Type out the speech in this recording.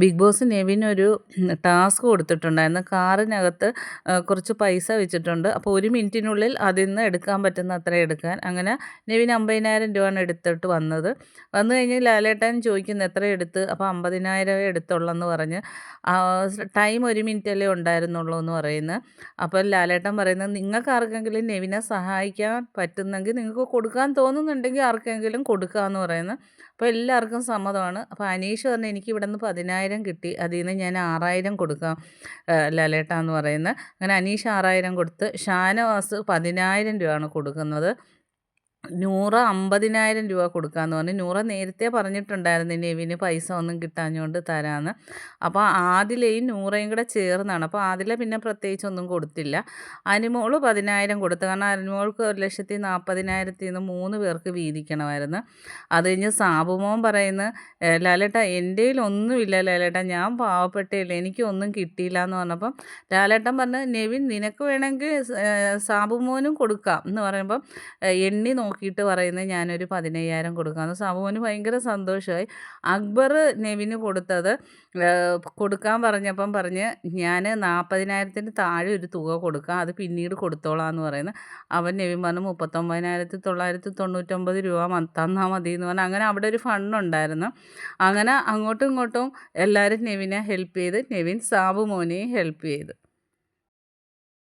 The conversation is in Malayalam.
ബിഗ് ബോസ് നെവിനൊരു ടാസ്ക് കൊടുത്തിട്ടുണ്ടായിരുന്നു. കാറിനകത്ത് കുറച്ച് പൈസ വെച്ചിട്ടുണ്ട്. അപ്പോൾ ഒരു മിനിറ്റിനുള്ളിൽ അതിൽ നിന്ന് എടുക്കാൻ പറ്റുന്ന അത്ര എടുക്കാൻ. അങ്ങനെ നെവിൻ അമ്പതിനായിരം രൂപയാണ് എടുത്തിട്ട് വന്നത്. വന്നു കഴിഞ്ഞ് ലാലേട്ടൻ ചോദിക്കുന്നു എത്ര എടുത്ത്? അപ്പോൾ അമ്പതിനായിരം എടുത്തുള്ളെന്ന് പറഞ്ഞ് ടൈം ഒരു മിനിറ്റല്ലേ ഉണ്ടായിരുന്നുള്ളൂ എന്ന് പറയുന്നത് അപ്പോൾ ലാലേട്ടൻ പറയുന്നത് നിങ്ങൾക്ക് ആർക്കെങ്കിലും നെവിനെ സഹായിക്കാൻ പറ്റുന്നെങ്കിൽ നിങ്ങൾക്ക് കൊടുക്കാൻ തോന്നുന്നുണ്ടെങ്കിൽ ആർക്കെങ്കിലും കൊടുക്കുക കൊടുക്കാമെന്ന് പറയുന്നത് അപ്പോൾ എല്ലാവർക്കും സമ്മതമാണ്. അപ്പോൾ അനീഷ് പറഞ്ഞു എനിക്ക് ഇവിടെ നിന്ന് പതിനായിരം കിട്ടി അതിൽ നിന്ന് ഞാൻ ആറായിരം കൊടുക്കാം ലാലേട്ട എന്ന് പറയുന്നത്. അങ്ങനെ അനീഷ് ആറായിരം കൊടുത്ത് ഷാനവാസ് പതിനായിരം രൂപയാണ് കൊടുക്കുന്നത്. നൂറ അമ്പതിനായിരം രൂപ കൊടുക്കാമെന്ന് പറഞ്ഞു നൂറ നേരത്തെ പറഞ്ഞിട്ടുണ്ടായിരുന്നു നെവിന് പൈസ ഒന്നും കിട്ടാഞ്ഞുകൊണ്ട് തരാമെന്ന് അപ്പോൾ ആദിലയും നൂറയും കൂടെ ചേർന്നാണ്. അപ്പോൾ ആദില പിന്നെ പ്രത്യേകിച്ച് ഒന്നും കൊടുത്തില്ല. അനുമോൾ പതിനായിരം കൊടുത്തു. കാരണം അനുമോൾക്ക് ഒരു ലക്ഷത്തി നാൽപ്പതിനായിരത്തിൽ നിന്ന് മൂന്ന് പേർക്ക് വീതിക്കണമായിരുന്നു. അത് കഴിഞ്ഞ് സാബുമോൻ പറയുന്നത് ലാലേട്ട എന്റെ ഒന്നുമില്ല ലാലേട്ട. ഞാൻ പാവപ്പെട്ടേയില്ല എനിക്കൊന്നും കിട്ടിയില്ല എന്ന് പറഞ്ഞപ്പം ലാലേട്ടൻ പറഞ്ഞു നെവിൻ നിനക്ക് വേണമെങ്കിൽ സാബുമോനും കൊടുക്കാം. എന്ന് പറയുമ്പം എണ്ണി നോക്കിയിട്ട് പറയുന്നത് ഞാനൊരു പതിനയ്യായിരം കൊടുക്കാമെന്ന് സമൂഹന് ഭയങ്കര സന്തോഷമായി അക്ബർ നെവിന് കൊടുത്തത് കൊടുക്കാൻ പറഞ്ഞപ്പം പറഞ്ഞ് ഞാൻ നാൽപ്പതിനായിരത്തിന് താഴെ ഒരു തുക കൊടുക്കാം. അത് പിന്നീട് കൊടുത്തോളാം എന്ന് പറയുന്നത് അവൻ നെവിൻ പറഞ്ഞു മുപ്പത്തൊമ്പതിനായിരത്തി തൊള്ളായിരത്തി തൊണ്ണൂറ്റൊമ്പത് രൂപ തന്നാൽ മതി എന്ന് പറഞ്ഞാൽ അങ്ങനെ അവിടെ ഒരു ഫണ്ട് ഉണ്ടായിരുന്നു. അങ്ങനെ അങ്ങോട്ടും ഇങ്ങോട്ടും എല്ലാവരും നെവിനെ ഹെൽപ്പ് ചെയ്ത് നെവിൻ സാബു മോനെയും ഹെൽപ്പ് ചെയ്തു.